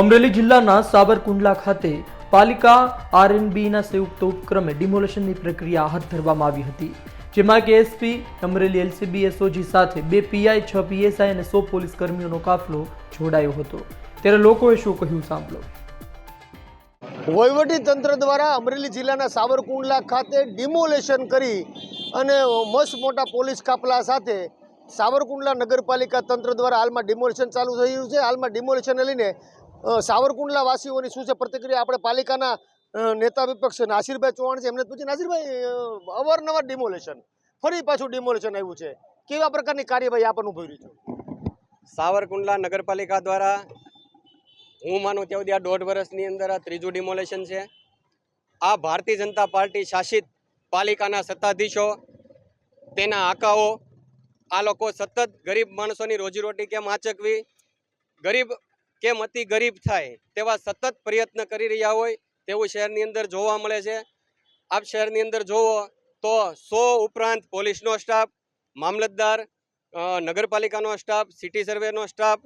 અમરેલી જિલ્લાના સાબરકુંડલા ખાતે પાલિકા આરએનબીના સંયુક્ત ઉપક્રમે ડિમોલેશનની પ્રક્રિયા હાથ ધરવામાં આવી હતી, જેમાં કે એસપી, અમરેલી એલસીબી, એસઓજી સાથે બે પીઆઈ, છ પીએસઆઈ અને સો પોલીસ કર્મીઓનો કાફલો જોડાયો હતો. ત્યારે લોકોએ શું કહ્યું સાંભળો. વહીવટી તંત્ર દ્વારા અમરેલી જિલ્લાના સાવરકુંડલા ખાતે ડિમોલેશન કરી અને મસ્ત મોટા પોલીસ કાફલા સાથે સાવરકુંડલા નગરપાલિકા તંત્ર દ્વારા હાલમાં ડિમોલેશન ચાલુ થઈ રહ્યું છે. હાલમાં ડિમોલેશનને લઈને સાવરકુંડલા વાસીઓની શું છે પ્રતિક્રિયા? આપણે પાલિકાના નેતા વિપક્ષ નાસિરભાઈ ચૌહાણ છે, એમને પૂછ્યું પૂછી નાસિરભાઈ અવારનવાર ડિમોલેશન ફરી પાછું ડિમોલેશન આવ્યું છે. કેવા પ્રકારની કાર્યવાહી આપણને ઊભી રહી છે? સાવરકુંડલા નગરપાલિકા દ્વારા, હું માનું ત્યાં સુધી આ દોઢ વર્ષની અંદર આ ત્રીજું ડિમોલેશન છે. આ ભારતીય જનતા પાર્ટી શાસિત પાલિકાના સત્તાધીશો, તેના આકાઓ, આ લોકો સતત ગરીબ માણસોની રોજીરોટી કેમ આચકવી? ગરીબ કેમ અતિ ગરીબ થાય તેવા સતત પ્રયત્ન કરી રહ્યા હોય તેવું શહેરની અંદર જોવા મળે છે. આપ શહેરની અંદર જોવો તો સો ઉપરાંત પોલીસનો સ્ટાફ, મામલતદાર નગરપાલિકાનો સ્ટાફ, સિટી સર્વેનો સ્ટાફ,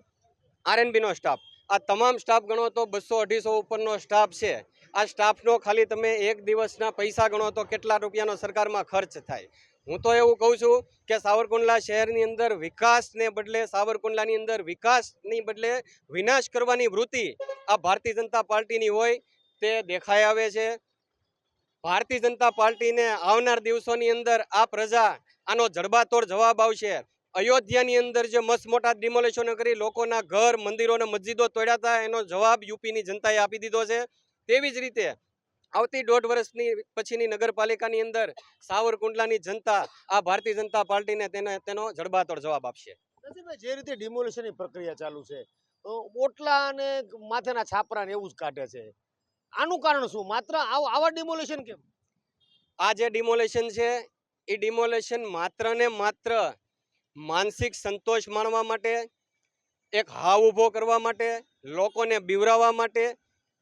આરએનબીનો સ્ટાફ. આ તમામ સ્ટાફ ગણો તો બસો અઢીસો ઉપરનો સ્ટાફ છે. આ સ્ટાફનો ખાલી તમે એક દિવસના પૈસા ગણો તો કેટલા રૂપિયાનો સરકારમાં ખર્ચ થાય. હું તો એવું કહું છું કે સાવરકુંડલા શહેરની અંદર વિકાસને બદલે, સાવરકુંડલાની અંદર વિકાસની બદલે વિનાશ કરવાની વૃત્તિ આ ભારતીય જનતા પાર્ટીની હોય તે દેખાઈ આવે છે. ભારતીય જનતા પાર્ટીને આવનાર દિવસોની અંદર આ પ્રજા આનો જડબાતોડ જવાબ આવશે. અયોધ્યાની અંદર જે મસ્ત મોટા ડિમોલેશનો કરી લોકોના ઘર, મંદિરો અને મસ્જિદો તોડ્યા હતા એનો જવાબ યુપીની જનતાએ આપી દીધો છે. તેવી જ રીતે આવતી દોઢ વર્ષની પછીની નગરપાલિકાની અંદર સાવરકુંડલાની જનતા આ ભારતીય જનતા પાર્ટીને તેને તેનો જડબાતોડ જવાબ આપશે. જે રીતે ડિમોલેશનની પ્રક્રિયા ચાલુ છે તો ઓટલા અને માથેના છાપરાને એવું જ કાઢે છે. આનું કારણ શું? માત્ર આવા ડિમોલેશન કેમ? આ જે ડિમોલેશન છે એ ડિમોલેશન માત્ર ને માત્ર માનસિક સંતોષ માણવા માટે એક હાવ ઊભો કરવા માટે લોકોને બીવરાવવા માટે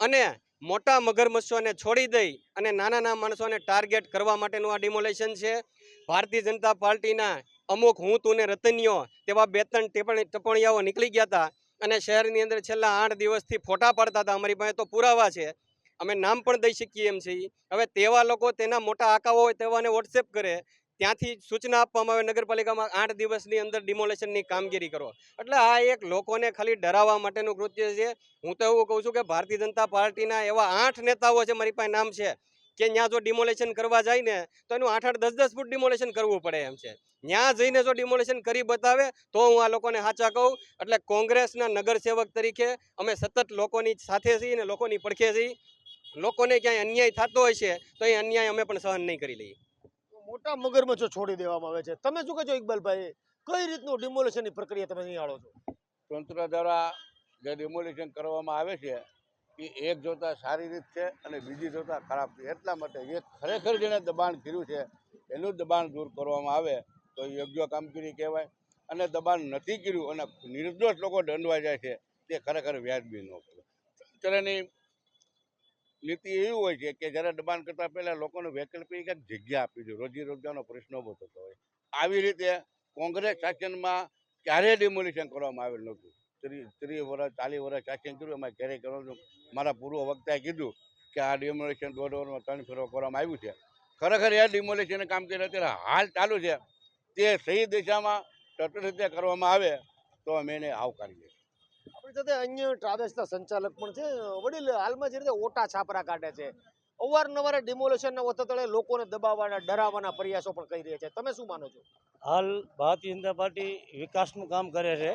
અને મોટા મગરમચ્છોને છોડી દઈ અને નાના નાના માણસોને ટાર્ગેટ કરવા માટેનું આ ડિમોલેશન છે. ભારતીય જનતા પાર્ટીના અમુક હું તું ને રતનિયો તેવા બે ત્રણ ટેપણ ટપણિયાઓ નીકળી ગયા હતા અને શહેરની અંદર છેલ્લા આઠ દિવસથી ફોટા પાડતા હતા. અમારી પાસે તો પુરાવા છે. અમે નામ પણ દઈ શકીએ એમ છીએ. હવે તેવા લોકો તેના મોટા આંકાઓ હોય તેવાને વોટ્સએપ કરે. ત્યાંથી સૂચના આપવામાં આવે, નગરપાલિકામાં આઠ દિવસની અંદર ડિમોલેશનની કામગીરી કરો. એટલે આ એક લોકોને ખાલી ડરાવવા માટેનું કૃત્ય છે. હું તો એવું કહું છું કે ભારતીય જનતા પાર્ટીના એવા આઠ નેતાઓ છે, મારી પાસે નામ છે, કે ત્યાં જો ડિમોલેશન કરવા જાય ને, તો એનું આઠ આઠ, દસ દસ ફૂટ ડિમોલેશન કરવું પડે એમ છે. ત્યાં જઈને જો ડિમોલેશન કરી બતાવે, તો હું આ લોકોને સાચા કહું. એટલે કોંગ્રેસના નગરસેવક તરીકે અમે સતત લોકોની સાથે છીએ ને લોકોની પડખે છીએ. લોકોને ક્યાંય અન્યાય થતો હોય છે, તો એ અન્યાય અમે પણ સહન નહીં કરી લઈએ. મોટા મગરમચ્છો છોડી દેવામાં આવે છે. તમે શું કહો છો ઇકબાલભાઈ? કઈ રીતનું ડિમોલેશનની પ્રક્રિયા તમે નિહાળો છો? તંત્ર દ્વારા જે ડિમોલિશન કરવામાં આવે છે, એ એક જોતા સારી રીત છે અને બીજી જોતા ખરાબ છે. એટલા માટે જે ખરેખર જેણે દબાણ કર્યું છે, એનું દબાણ દૂર કરવામાં આવે તો યોગ્ય કામગીરી કહેવાય. અને દબાણ નથી કર્યું અને નિર્દોષ લોકો દંડવા જાય છે, તે ખરેખર વ્યાજબી ન કરે તંત્રની નીતિ એવી હોય છે કે જ્યારે દબાણ કરતાં પહેલાં લોકોને વૈકલ્પિક એક જગ્યા આપી દે રોજી રોજગારનો પ્રશ્ન ઊભો થતો હોય. આવી રીતે કોંગ્રેસ શાસનમાં ક્યારેય ડિમોલિશન કરવામાં આવેલ નહોતું. ત્રીસ ત્રીસ વર્ષ ચાલીસ વર્ષ શાસન કર્યું, એમાં ક્યારેય કરવાનું મારા પૂર્વ વક્તાએ કીધું કે આ ડિમોલિશન દોઢ વર્ષમાં ત્રણ ફેરો કરવામાં આવ્યું છે. ખરેખર એ કામ કામગીરી અત્યારે હાલ ચાલુ છે. તે સહી દિશામાં તટસ્થ કરવામાં આવે તો અમે એને આવકારીએ. આપણી સાથે અન્ય ટ્રાવેલ્સના સંચાલક પણ છે. વડીલ, હાલમાં જે રીતે ઓટા છાપરા કાઢે છે, અવારનવાર ડિમોલેશનના વતતળે લોકોને દબાવવાના, ડરાવવાના પ્રયાસો પણ કરી રહ્યા છે. તમે શું માનો છો? હાલ ભારતીય જનતા પાર્ટી વિકાસનું કામ કરે છે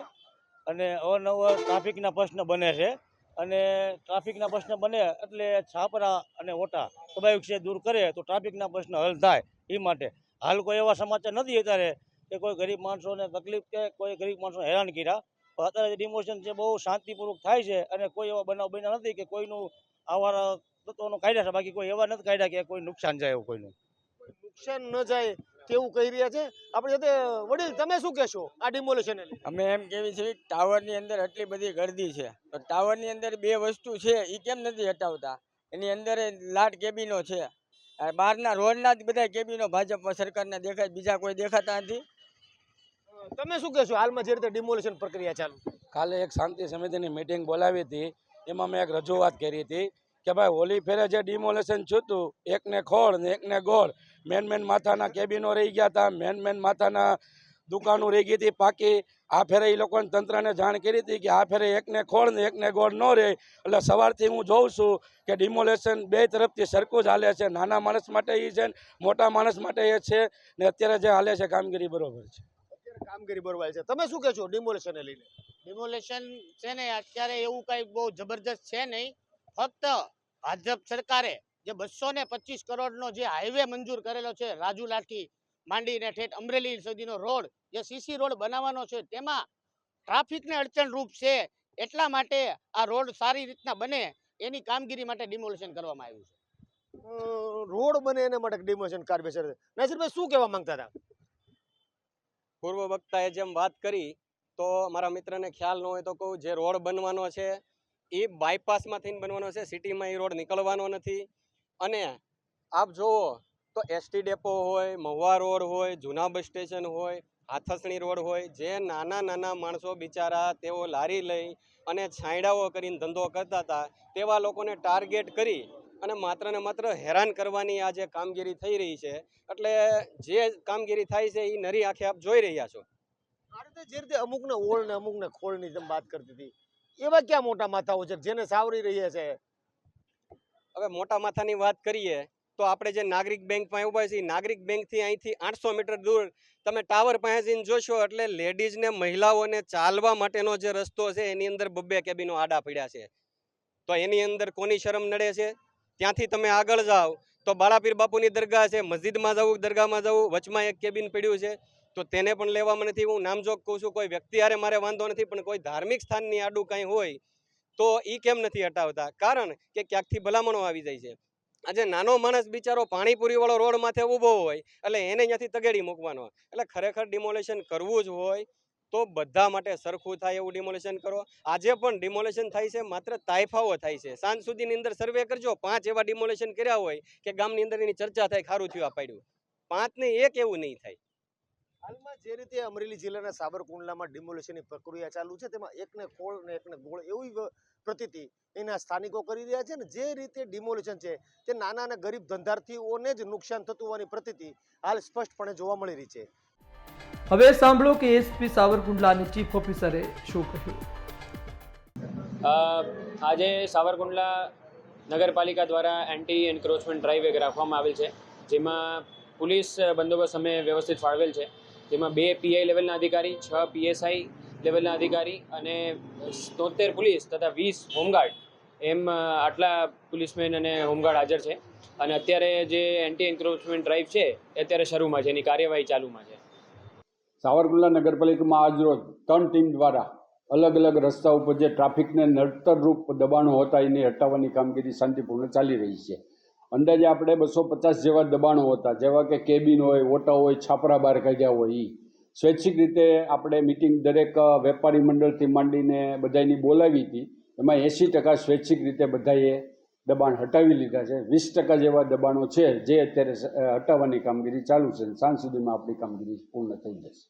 અને અવારનવાર ટ્રાફિકના પ્રશ્ન બને છે અને ટ્રાફિકના પ્રશ્ન બને એટલે છાપરા અને ઓટા સ્વાભાવિક છે, દૂર કરે તો ટ્રાફિકના પ્રશ્ન હલ થાય એ માટે. હાલ કોઈ એવા સમાચાર નથી અત્યારે કે કોઈ ગરીબ માણસોને તકલીફ કે કોઈ ગરીબ માણસોને હેરાન કર્યા. પણ અત્યારે ડિમોશન છે બહુ શાંતિપૂર્વક થાય છે અને કોઈ એવા બનાવ બન્યા નથી કે કોઈનું આવા તત્વોનો કાઢ્યા છે બાકી કોઈ એવા નથી કાઢ્યા કે કોઈ નુકસાન જાય એવું કોઈનું. નુકસાન ન જાય તેવું કહી રહ્યા છે. આપણે સાથે વડીલ તમે શું કહેશો આ ડિમોલેશન અમે એમ કહેવી છે ટાવરની અંદર આટલી બધી ગરદી છે. તો ટાવરની અંદર બે વસ્તુ છે એ કેમ નથી હટાવતા? એની અંદર લાટ કેબિનો છે. આ બહારના રોડના જ બધા કેબિનો ભાજપ સરકારના દેખાય બીજા કોઈ દેખાતા નથી. તમે શું કહેશો? હાલમાં જે રીતે ડિમોલેશન પ્રક્રિયા ચાલુ. કાલે એક શાંતિ સમિતિની મિટિંગ બોલાવી હતી. એમાં મેં એક રજૂઆત કરી હતી કે ભાઈ, હોલી ફેરે જે ડિમોલેશન છૂતું એકને ખોળ ને એકને ગોળ. મેન મેન માથાના કેબિનો રહી ગયા હતા મેન મેન માથાના દુકાનો રહી ગઈ હતી પાકી. આ ફેરે એ લોકોને તંત્રને જાણ કરી હતી કે આ ફેરે એકને ખોળ ને એકને ગોળ ન રહે. એટલે સવારથી હું જોઉં છું કે ડિમોલેશન બે તરફથી સરખું જ હાલે છે. નાના માણસ માટે એ છે મોટા માણસ માટે એ છે ને અત્યારે જે હાલે છે કામગીરી બરોબર છે. કામગીરી બરોબર છે. તમે શું કહેશો ડિમોલેશનને લઈને? ડિમોલેશન છે ને અત્યારે એવું કઈ બહુ જબરજસ્ત છે નહીં. ફક્ત ભાજપ સરકારે જે બસો ને પચીસ કરોડનો જે હાઈવે મંજૂર કરેલો છે રાજુ લાઠી માંડીને ઠેઠ અમરેલી સુધીનો રોડ જે સીસી રોડ બનાવવાનો છે તેમાં ટ્રાફિકને અડચણરૂપ છે. એટલા માટે આ રોડ સારી રીતના બને એની કામગીરી માટે ડિમોલેશન કરવામાં આવ્યું છે. રોડ બને એના માટે ડિમોલેશન કાર્ય છે. નાસિરભાઈ શું કહેવા માંગતા હતા? પૂર્વ વક્તાએ જેમ વાત કરી, તો મારા મિત્રને ખ્યાલ ન હોય તો કહું, જે રોડ બનવાનો છે, એ બાયપાસમાં થઈને બનવાનો છે, સિટીમાં એ રોડ નીકળવાનો નથી. અને આપ જુઓ, તો એસટી ડેપો હોય, મહુવા રોડ હોય, જૂના બસ સ્ટેશન હોય, હાથસણી રોડ હોય, જે નાના નાના માણસો બિચારા તેઓ લારી લઈ અને છાંયડાઓ કરીને ધંધો કરતા હતા, તેવા લોકોને ટાર્ગેટ કરી અને માત્ર ને માત્ર હેરાન કરવાની આ જે કામગીરી થઈ રહી છે એટલે જે કામગીરી થાય છે એ નરી આંખે આપ જોઈ રહ્યા છો. આ રીતે જે રીતે અમુકને ઓળ ને અમુકને ખોળની જેમ વાત કરતી હતી એવા ક્યાં મોટા માથાઓ છે જેને સાવરી રહ્યા છે હવે મોટા માથાની વાત કરીએ તો આપણે જે નાગરિક બેંકમાં ઊભા છીએ નાગરિક બેંકથી અહીંથી આઠસો મીટર દૂર તમે ટાવર પાસે જઈને જોશો એટલે લેડીઝને મહિલાઓને ચાલવા માટેનો જે રસ્તો છે એની અંદર બબ્બે કેબિનો આડા પડ્યા છે. તો એની અંદર કોની શરમ નડે છે? ત્યાંથી તમે આગળ જાઓ તો બાળાપીર બાપુની દરગાહ છે, મસ્જિદમાં જવું દરગાહમાં જવું વચમાં એક કેબિન પડ્યું છે, તો તેને પણ લેવામાં નથી. હું નામજોગ કહું છું, કોઈ વ્યક્તિ હારે મારે વાંધો નથી, પણ કોઈ ધાર્મિક સ્થાનની આડું કાંઈ હોય તો એ કેમ નથી હટાવતા? કારણ કે ક્યાંકથી ભલામણો આવી જાય છે. આજે નાનો માણસ બિચારો પાણીપુરી વાળો રોડ માથે ઊભો હોય, એટલે એને ત્યાંથી તગેડી મૂકવાનો. એટલે ખરેખર ડિમોલેશન કરવું જ હોય તો બધા માટે સરખું થાય એવું ડિમોલેશન કરો. આજે પણ ડિમોલેશન થાય છે, માત્ર તાઇફાઓ થાય છે. સાંજ સુધીની અંદર સર્વે કરજો. પાંચ એવા ડિમોલેશન કર્યા હોય કે ગામની અંદર એની ચર્ચા થાય, ખારું થયું પાડ્યું. પાંચ ને એક એવું નહીં થાય. હાલમાં જે રીતે અમરેલી જિલ્લાના સાબરકુંડલામાં ડિમોલેશનની પ્રક્રિયા ચાલુ છે, તેમાં એકને ખોળ ને એકને ગોળ એવી પ્રતિતિ એના સ્થાનિકો કરી રહ્યા છે ને જે રીતે ડિમોલેશન છે, તે નાના અને ગરીબ ધંધાર્થીઓને જ નુકસાન થતું હોવાની પ્રતિતિ હાલ સ્પષ્ટપણે જોવા મળી રહી છે. હવે સાંભળો કે એસપી સાવરકુંડલાની ચીફ ઓફિસરે શું કહ્યું. આજે સાવરકુંડલા નગરપાલિકા દ્વારા એન્ટી એન્ક્રોચમેન્ટ ડ્રાઈવ એક રાખવામાં આવેલ છે, જેમાં પોલીસ બંદોબસ્ત અમે વ્યવસ્થિત ફાળવેલ છે. જેમાં બે પીઆઈ લેવલના અધિકારી, છ પીએસઆઈ લેવલના અધિકારી અને તોતેર પોલીસ તથા વીસ હોમગાર્ડ એમ આટલા પોલીસમેન અને હોમગાર્ડ હાજર છે. અને અત્યારે જે એન્ટી એન્ક્રોચમેન્ટ ડ્રાઈવ છે, એ અત્યારે શરૂમાં છે, એની કાર્યવાહી ચાલુમાં છે. સાવરકુંડલા નગરપાલિકામાં આજરોજ ત્રણ ટીમ દ્વારા અલગ અલગ રસ્તા ઉપર જે ટ્રાફિકને નડતરરૂપ દબાણો હતા, એને હટાવવાની કામગીરી શાંતિપૂર્ણ ચાલી રહી છે. અંદાજે આપણે બસો પચાસ જેવા દબાણો હતા, જેવા કે કેબિન હોય, ઓટા હોય, છાપરા બહાર કાઢ્યા હોય એ સ્વૈચ્છિક રીતે આપણે મિટિંગ દરેક વેપારી મંડળથી માંડીને બધાની બોલાવી હતી. એમાં એંસી ટકા સ્વૈચ્છિક રીતે બધાએ દબાણ હટાવી લીધા છે. વીસ ટકા જેવા દબાણો છે જે અત્યારે હટાવવાની કામગીરી ચાલુ છે. સાંજ સુધીમાં આપણી કામગીરી પૂર્ણ થઈ જશે.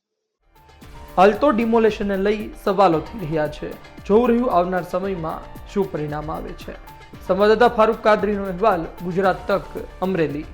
હાલ તો ડિમોલેશનને લઈ સવાલો થઈ રહ્યા છે. જોવું રહ્યું આવનાર સમયમાં શું પરિણામ આવે છે. સંવાદદાતા ફારૂક કાદરીનો અહેવાલ ગુજરાત તક અમરેલી.